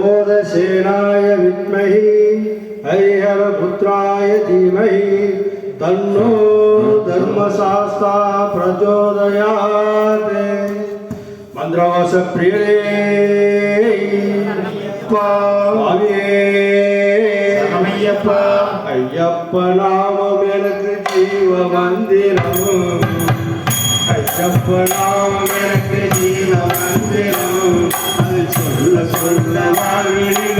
ஓதசேனாய வித்மகி ஐஹர புத்திராய தீமகி தன்னோ தர்மசாஸ்தா பிரச்சோதயாத். மந்திரவாச பிரியரே ஐயப்பா ஐயப்ப நாமம் எனக்கு ஜீவ மந்திரம். ஐயப்ப நாமம் எனக்கு ஜீவ மந்திரம். Hallelujah.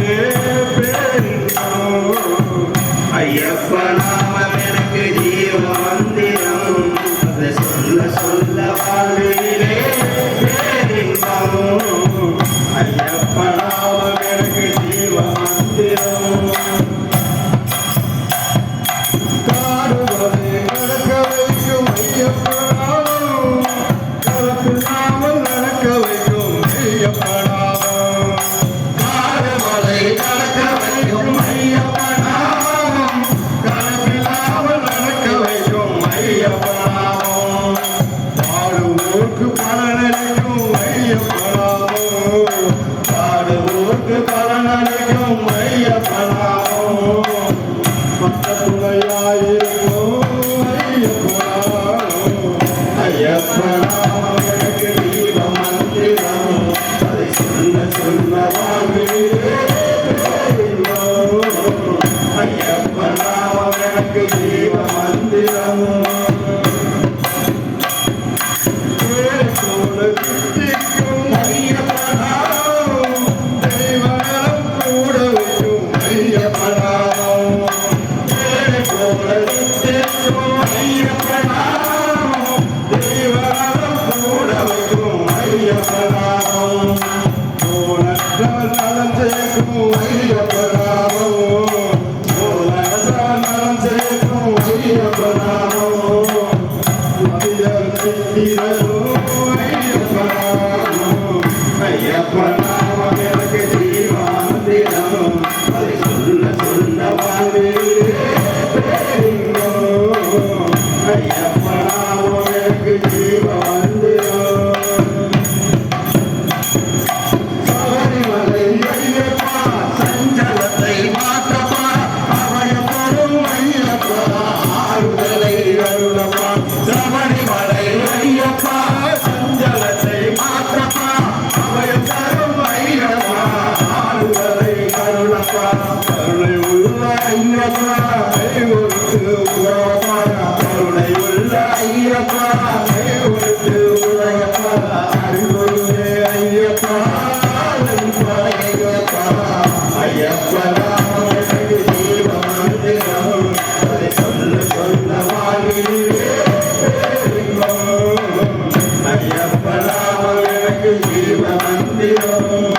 Obrigado. ஐயப்பனாமல் எனக்கு ஜீவ மந்திரம்